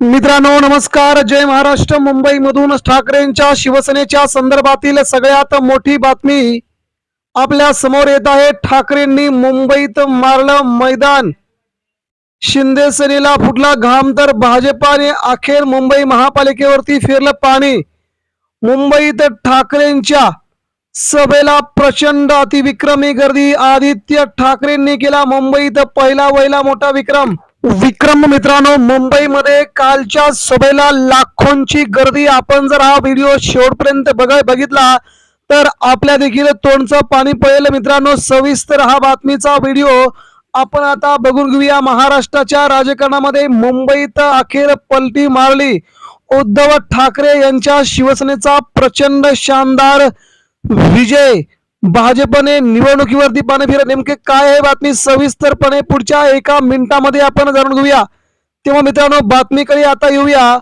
मित्रांनो नमस्कार. जय महाराष्ट्र. मुंबईमधून ठाकरेंच्या शिवसेनेच्या संदर्भातील सगळ्यात मोठी बातमी आपल्यासमोर येत आहे. ठाकरेंनी मुंबईत मारलं मैदान. शिंदे सेनेला फुटला घाम तर भाजपाने अखेर मुंबई महापालिकेवरती फिरलं पाणी. मुंबईत ठाकरेंच्या सभेला प्रचंड अतिविक्रमी गर्दी. आदित्य ठाकरेंनी केला मुंबईत पहिला वहिला मोठा विक्रम. विक्रम मित्रांनो मुंबईमध्ये कालच्या सभेला लाखोंची गर्दी. आपण जर हा व्हिडिओ शेवटपर्यंत बघा बघितला तर आपल्या देखील तोंडचं पाणी पडेल. मित्रांनो सविस्तर हा बातमीचा व्हिडिओ आपण आता बघून घेऊया. महाराष्ट्राच्या राजकारणामध्ये मुंबईत अखेर पलटी मारली. उद्धव ठाकरे यांच्या शिवसेनेचा प्रचंड शानदार विजय. भाजपने निवडणुकीवरती पाणी फिरत नेमके काय आहे बातमी? सविस्तरपणे पुढच्या एका मिनिटामध्ये आपण जाणून घेऊया. तेव्हा मित्रांनो बातमीकडे आता येऊया.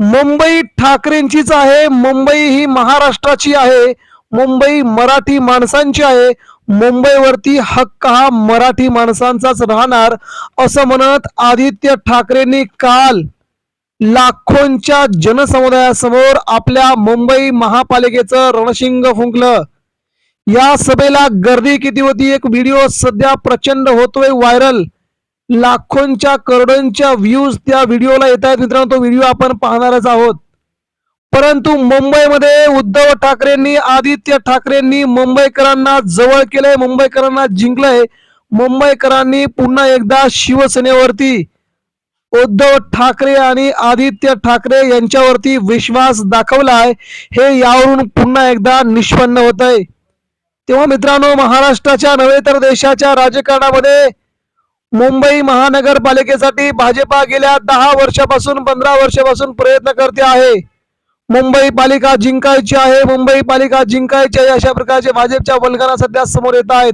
मुंबई ठाकरेंचीच आहे. मुंबई ही महाराष्ट्राची आहे. मुंबई मराठी माणसांची आहे. मुंबईवरती हक्क हा मराठी माणसांचाच राहणार असं म्हणत आदित्य ठाकरेंनी काल लाखोंच्या जनसमुदायासमोर आपल्या मुंबई महापालिकेचं रणशिंग फुंकलं. या सभेला गर्दी किती होती? एक व्हिडिओ सध्या प्रचंड होतोय व्हायरल लाखोंच्या करोडोंच्या व्ह्यूज त्या व्हिडिओला येत आहेत मित्रांनो. तो व्हिडिओ आपण पाहणारच आहोत. परंतु मुंबईमध्ये उद्धव ठाकरेंनी आदित्य ठाकरेंनी मुंबईकरांना जवळ केलंय मुंबईकरांना जिंकलंय. मुंबईकरांनी पुन्हा एकदा शिवसेनेवरती उद्धव ठाकरे आणि आदित्य ठाकरे यांच्यावरती विश्वास दाखवलाय. हे यावरून पुन्हा एकदा निष्पन्न होत आहे तेव्हा मित्रांनो महाराष्ट्राच्या नव्हे तर देशाच्या राजकारणामध्ये मुंबई महानगरपालिकेसाठी भाजपा गेल्या दहा वर्षापासून पंधरा वर्षापासून प्रयत्न करते आहे. मुंबई पालिका जिंकायची आहे. मुंबई पालिका जिंकायची आहे अशा प्रकारचे भाजपच्या वल्गना सध्या समोर येत आहेत.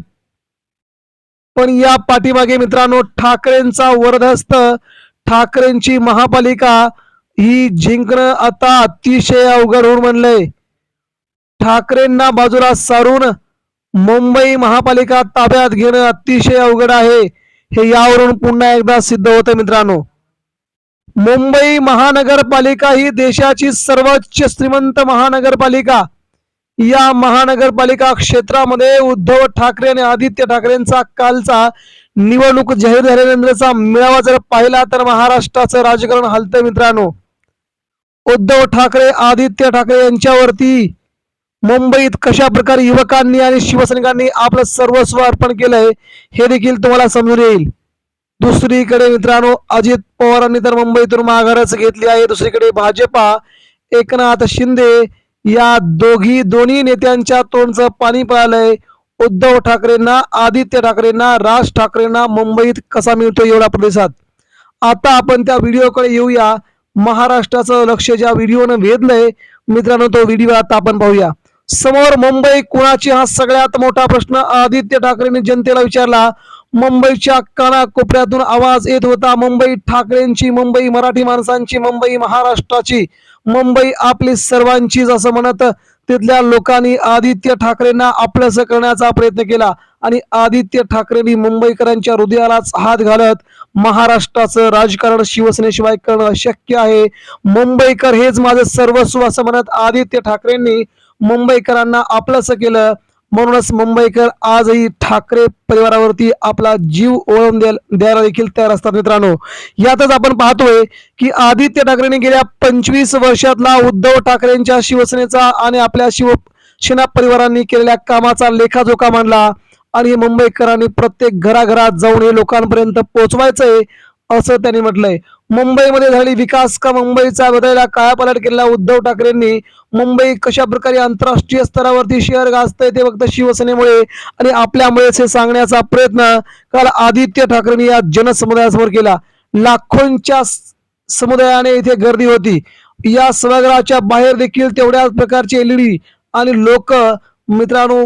पण या पाठीमागे मित्रांनो ठाकरेंचा वरदहस्त ठाकरेंची महापालिका ही जिंकणं आता अतिशय अवघड होऊन म्हणलंय ठाकरेंना बाजूला सारून मुंबई महापालिका ताब्यात घेणं अतिशय अवघड आहे. हे यावरून पुन्हा एकदा सिद्ध होतं मित्रांनो. मुंबई महानगरपालिका ही देशाची सर्वोच्च श्रीमंत महानगरपालिका. या महानगरपालिका क्षेत्रामध्ये उद्धव ठाकरे आणि आदित्य ठाकरेंचा कालचा निवडणूक जाहीर झाल्यानंतरचा मेळावा जर पाहिला तर महाराष्ट्राचं राजकारण हलतं मित्रांनो. उद्धव ठाकरे आदित्य ठाकरे यांच्यावरती मुंबईत कशा प्रकारे युवकांनी आणि शिवसैनिकांनी आपलं सर्वस्व अर्पण केलंय हे देखील तुम्हाला समजून येईल. दुसरीकडे मित्रांनो अजित पवारांनी तर मुंबईतून माघारच घेतली आहे. दुसरीकडे भाजपा एकनाथ शिंदे या दोघी दोन्ही नेत्यांच्या तोंडचं पाणी पळालंय. उद्धव ठाकरेंना आदित्य ठाकरेंना राज ठाकरेंना मुंबईत कसा मिळतो एवढा प्रदेशात आता आपण त्या व्हिडिओकडे येऊया. महाराष्ट्राचं लक्ष ज्या व्हिडिओनं वेधलंय मित्रांनो तो व्हिडिओ आता आपण पाहूया. समोर मुंबई कुणाची? हा सगळ्यात मोठा प्रश्न. आदित्य ठाकरेंनी जनतेला विचारला. मुंबईच्या कानाकोपऱ्यातून आवाज येत होता. मुंबई ठाकरेंची मुंबई मराठी माणसांची मुंबई महाराष्ट्राची मुंबई आपली सर्वांचीच असं म्हणत तिथल्या लोकांनी आदित्य ठाकरेंना आपलंसं करण्याचा प्रयत्न केला. आणि आदित्य ठाकरेंनी मुंबईकरांच्या हृदयालाच हात घालत महाराष्ट्राचं राजकारण शिवसेनेशिवाय करणं अशक्य आहे. मुंबईकर हेच माझं सर्वस्व असं म्हणत आदित्य ठाकरेंनी मुंबईकरांना आपलंसं केलं. म्हणूनच मुंबईकर आजही ठाकरे परिवारावरती आपला जीव ओळून द्यायला देखील तयार असतात मित्रांनो. यातच आपण पाहतोय की आदित्य ठाकरेंनी गेल्या पंचवीस वर्षातला उद्धव ठाकरेंच्या शिवसेनेचा आणि आपल्या शिवसेना परिवारांनी केलेल्या कामाचा लेखाजोखा मांडला. आणि मुंबईकरांनी प्रत्येक घराघरात जाऊन हे लोकांपर्यंत पोहोचवायचंय असं त्यांनी म्हटलंय. मुंबईमध्ये झाली विकास का मुंबईचा बदलला? कायापालट केलेला उद्धव ठाकरेंनी मुंबई कशा प्रकारे आंतरराष्ट्रीय स्तरावरती शहर गाजतंय ते फक्त शिवसेनेमुळे आणि आपल्यामुळेच हे सांगण्याचा प्रयत्न काल आदित्य ठाकरेंनी या जनसमुदायासमोर केला. लाखोंच्या समुदायाने इथे गर्दी होती. या सभागृहाच्या बाहेर देखील तेवढ्याच प्रकारची एलईडी आणि लोक मित्रांनो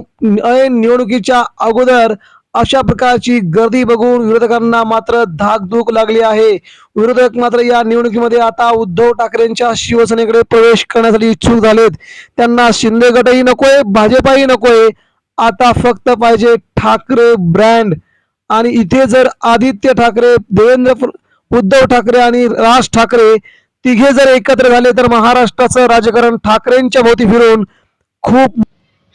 ऐन निवडणुकीच्या अगोदर अशा प्रकारची गर्दी बघून विरोधकांना मात्र धाकधूक लागली आहे. विरोधक मात्र या निवडणुकीमध्ये आता उद्धव ठाकरेंच्या शिवसेनेकडे प्रवेश करण्यासाठी इच्छुक झालेत. त्यांना शिंदे गटही नकोय भाजपाही नकोय. आता फक्त पाहिजे ठाकरे ब्रँड. आणि इथे जर आदित्य ठाकरे देवेंद्र उद्धव ठाकरे आणि राज ठाकरे तिघे जर एकत्र झाले तर महाराष्ट्राचं राजकारण ठाकरेंच्या भोवती फिरून खूप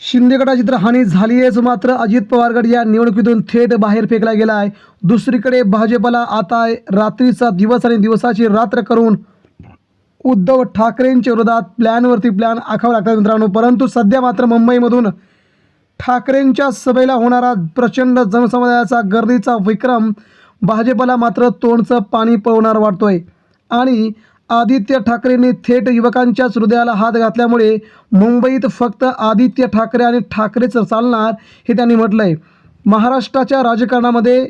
शिंदे गटाची तर हानी झाली आहेच मात्र अजित पवार गट या निवडणुकीतून थेट बाहेर फेकला गेला आहे दुसरीकडे भाजपला आता रात्रीचा दिवस आणि दिवसाची रात्र करून उद्धव ठाकरेंच्या विरोधात प्लॅनवरती प्लॅन आखावा लागतात मित्रांनो. परंतु सध्या मात्र मुंबईमधून ठाकरेंच्या सभेला होणारा प्रचंड जनसमुदायाचा गर्दीचा विक्रम भाजपला मात्र तोंडचं पाणी पळवणार वाटतोय. आणि आदित्य ठाकरेंनी थेट युवकांच्याच हृदयाला हात घातल्यामुळे मुंबईत फक्त आदित्य ठाकरे आणि ठाकरेच चालणार हे त्यांनी म्हटलं आहे महाराष्ट्राच्या राजकारणामध्ये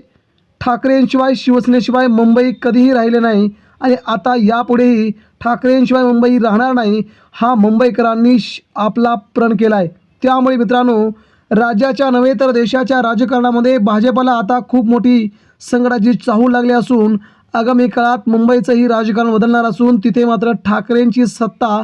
ठाकरेंशिवाय शिवसेनेशिवाय मुंबई कधीही राहिले नाही आणि आता यापुढेही ठाकरेंशिवाय मुंबई राहणार नाही हा मुंबईकरांनी श- आपला प्रण केला आहे त्यामुळे मित्रांनो राज्याच्या नव्हे तर देशाच्या राजकारणामध्ये भाजपला आता खूप मोठी संकटाची चाहूल लागली असून आगामी काळात मुंबईचंही राजकारण बदलणार असून तिथे मात्र ठाकरेंची सत्ता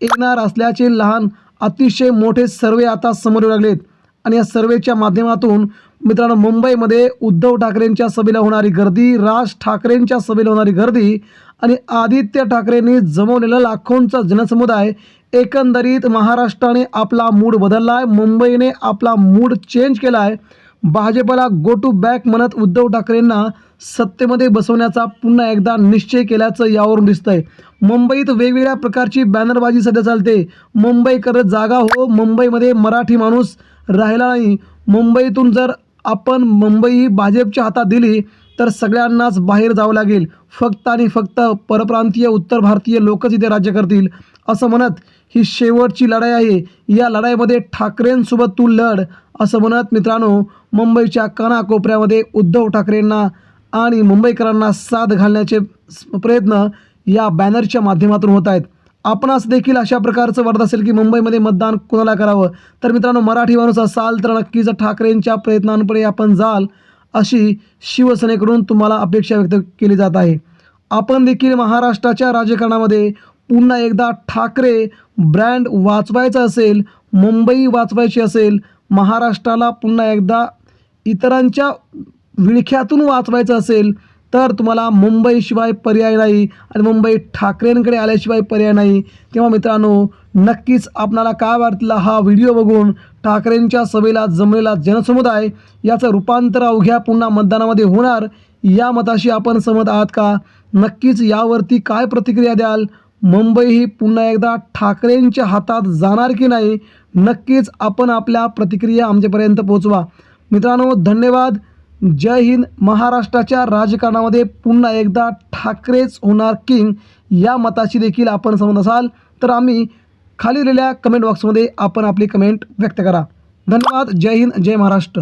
येणार असल्याचे लहान अतिशय मोठे सर्वे आता समोर येऊ लागलेत. आणि या सर्वेच्या माध्यमातून मित्रांनो मुंबईमध्ये उद्धव ठाकरेंच्या सभेला होणारी गर्दी राज ठाकरेंच्या सभेला होणारी गर्दी आणि आदित्य ठाकरेंनी जमवलेला लाखोंचा जनसमुदाय एकंदरीत महाराष्ट्राने आपला मूड बदलला आहे मुंबईने आपला मूड चेंज केला आहे भाजपला गो टू बॅक म्हणत उद्धव ठाकरेंना सत्तेमध्ये बसवण्याचा पुन्हा एकदा निश्चय केल्याचं यावरून दिसतंय. मुंबईत वेगवेगळ्या प्रकारची बॅनरबाजी सध्या चालते. मुंबईकर जागा हो मुंबईमध्ये मराठी माणूस राहिला नाही. मुंबईतून जर आपण मुंबई ही भाजपच्या हातात दिली तर सगळ्यांनाच बाहेर जावं लागेल. फक्त आणि फक्त परप्रांतीय उत्तर भारतीय लोकच इथे राज्य करतील असं म्हणत ही शेवटची लढाई आहे. या लढाईमध्ये ठाकरेंसोबत तू लढ असं म्हणत मित्रांनो मुंबईच्या कानाकोपऱ्यामध्ये उद्धव ठाकरेंना आणि मुंबईकरांना साथ घालण्याचे प्रयत्न या बॅनरच्या माध्यमातून होत आहेत. आपणास देखील अशा प्रकारचं वाटत असेल की मुंबईमध्ये मतदान कोणाला करावं? तर मित्रांनो मराठी माणूस असाल तर नक्कीच ठाकरेंच्या प्रयत्नांपुढे आपण जाल अशी शिवसेनेकडून तुम्हाला अपेक्षा व्यक्त केली जात आहे. आपण देखील महाराष्ट्राच्या राजकारणामध्ये पुन्हा एकदा ठाकरे ब्रँड वाचवायचा असेल मुंबई वाचवायची असेल महाराष्ट्राला पुन्हा एकदा इतरांच्या विळख्यातून वाचवायचं असेल तर तुम्हाला मुंबईशिवाय पर्याय नाही आणि मुंबई ठाकरेंकडे आल्याशिवाय पर्याय नाही. तेव्हा मित्रांनो नक्कीच आपणाला काय वाटलं हा व्हिडिओ बघून? ठाकरेंच्या सभेला जमलेला जनसमुदाय याचं रूपांतर अवघ्या पुन्हा मतदानामध्ये होणार? या मताशी आपण सहमत आहात का? नक्कीच यावरती काय प्रतिक्रिया द्याल? मुंबई ही पुन्हा एकदा ठाकरेंच्या हातात जाणार की नाही नक्कीच आपण आपल्या प्रतिक्रिया आमच्यापर्यंत पोहोचवा. मित्रांनो धन्यवाद. जय हिंद. महाराष्ट्राच्या राजकारणामध्ये पुन्हा एकदा ठाकरेच होणार किंग या मताशी देखील आपण समज असाल तर आम्ही खाली दिलेल्या कमेंट बॉक्समध्ये आपण आपली कमेंट व्यक्त करा. धन्यवाद. जय हिंद. जय महाराष्ट्र.